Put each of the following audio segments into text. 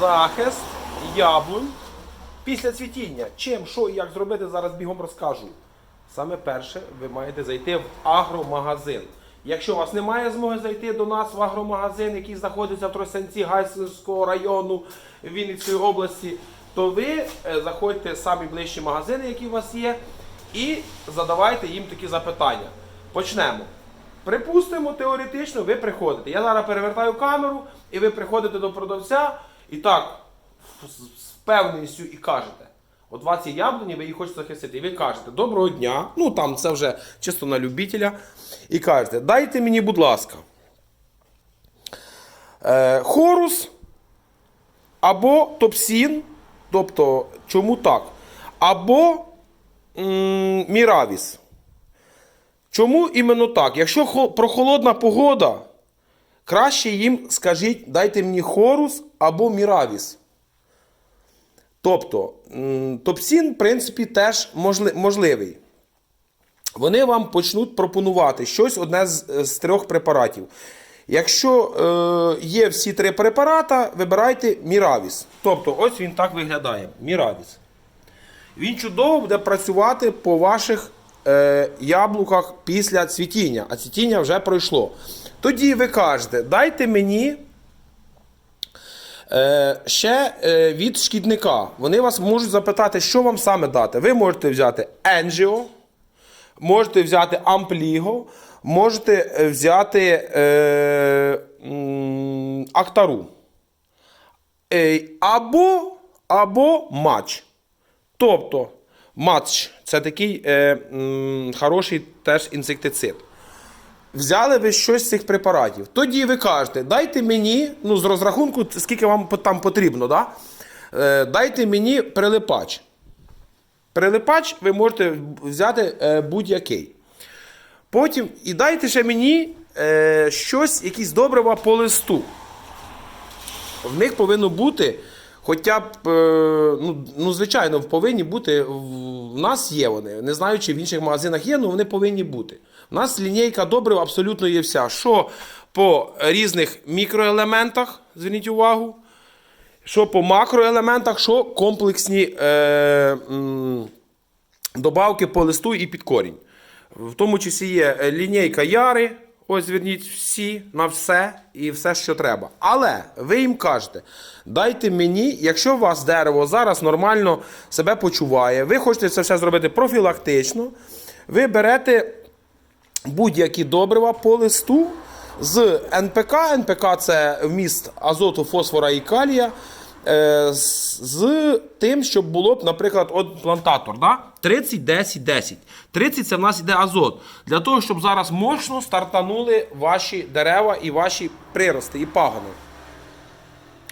захист яблунь після цвітіння. Чим, що і як зробити, зараз бігом розкажу. Саме перше, ви маєте зайти в агромагазин. Якщо у вас немає змоги зайти до нас в агромагазин, який знаходиться в Тростянці Гайсинського району Вінницької області, то ви е, заходьте самі ближчі магазини, які у вас є, і задавайте їм такі запитання. Почнемо. Припустимо, теоретично, ви приходите. Я зараз перевертаю камеру, і ви приходите до продавця і так з впевненістю і кажете. От вас є яблуні, ви їх хочете захистити. І ви кажете, доброго дня, ну там це вже чисто на любителя. І кажете, дайте мені, будь ласка, е, хорус або топсін, тобто, чому так? Або м, міравіс. Чому іменно так? Якщо хо- прохолодна погода, краще їм скажіть, дайте мені хорус або міравіс. Тобто, топсін, в принципі, теж можливий. Вони вам почнуть пропонувати щось одне з, з трьох препаратів. Якщо е, є всі три препарата, вибирайте Міравіс. Тобто, ось він так виглядає. Міравіс. Він чудово буде працювати по ваших е, яблуках після цвітіння, а цвітіння вже пройшло. Тоді ви кажете, дайте мені е, ще е, від шкідника. Вони вас можуть запитати, що вам саме дати. Ви можете взяти Енжіо, можете взяти Ампліго, можете взяти е, Актару. Е, або, або матч. Тобто, матч це такий е, м, хороший теж інсектицид. Взяли ви щось з цих препаратів. Тоді ви кажете, дайте мені, ну з розрахунку, скільки вам там потрібно, да? е, дайте мені прилипач. Прилипач ви можете взяти е, будь-який. Потім і дайте ще мені е, щось, якісь добрива по листу. В них повинно бути хоча б, е, ну, ну, звичайно, повинні бути. В нас є вони. Не знаю, чи в інших магазинах є, але вони повинні бути. У нас лінійка добрив абсолютно є вся. Що по різних мікроелементах, зверніть увагу, що по макроелементах, що комплексні е, м, добавки по листу і під корінь. В тому числі є е, лінійка Яри. Ось зверніть всі на все і все, що треба. Але ви їм кажете, дайте мені, якщо у вас дерево зараз нормально себе почуває, ви хочете це все зробити профілактично, ви берете будь-які добрива по листу з НПК. НПК це вміст азоту, фосфора і калія. Е, з- тим, щоб було б, наприклад, от плантатор, да? 30, 10, 10. 30 це в нас йде азот. Для того, щоб зараз мощно стартанули ваші дерева і ваші прирости, і пагони.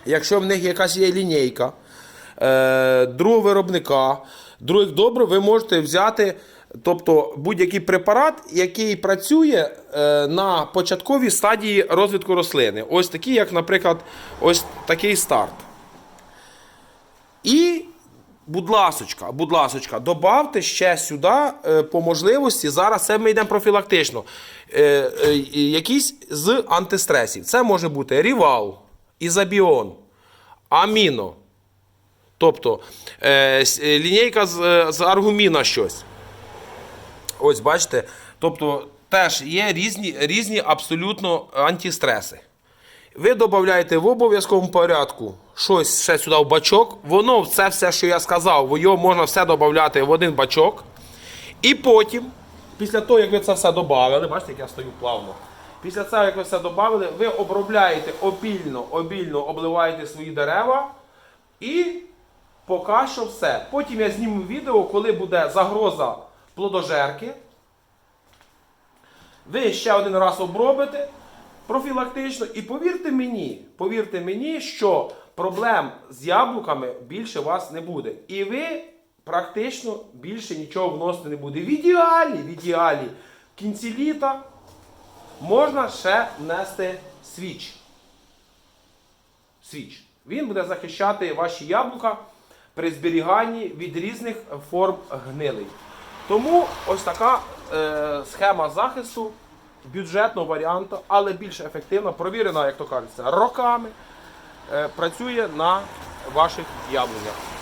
Якщо в них якась є лінійка е, другого виробника, других добрив, ви можете взяти тобто, будь-який препарат, який працює е, на початковій стадії розвитку рослини. Ось такий, як, наприклад, ось такий старт. І, будь ласочка, будь ласочка, добавте ще сюди е, по можливості. Зараз це ми йдемо профілактично. Е, е, якісь з антистресів. Це може бути рівал, ізобіон, аміно. Тобто лінійка з, з аргуміна щось. Ось бачите. Тобто теж є різні, різні абсолютно антистреси. Ви додаєте в обов'язковому порядку щось ще сюди в бачок. Воно, це все, що я сказав, його можна все додати в один бачок. І потім, після того, як ви це все додали, бачите, як я стою плавно. Після цього, як ви все додали, ви обробляєте обільно, обільно обливаєте свої дерева і поки що все. Потім я зніму відео, коли буде загроза плодожерки. Ви ще один раз обробите профілактично, і повірте мені, повірте мені, що проблем з яблуками більше у вас не буде. І ви практично більше нічого вносити не буде. В ідеалі, в ідеалі, в кінці літа можна ще внести свіч. Свіч. Він буде захищати ваші яблука при зберіганні від різних форм гнилей. Тому ось така е, схема захисту бюджетного варіанту, але більш ефективна, провірена, як то кажеться, роками. е, працює на ваших яблунях.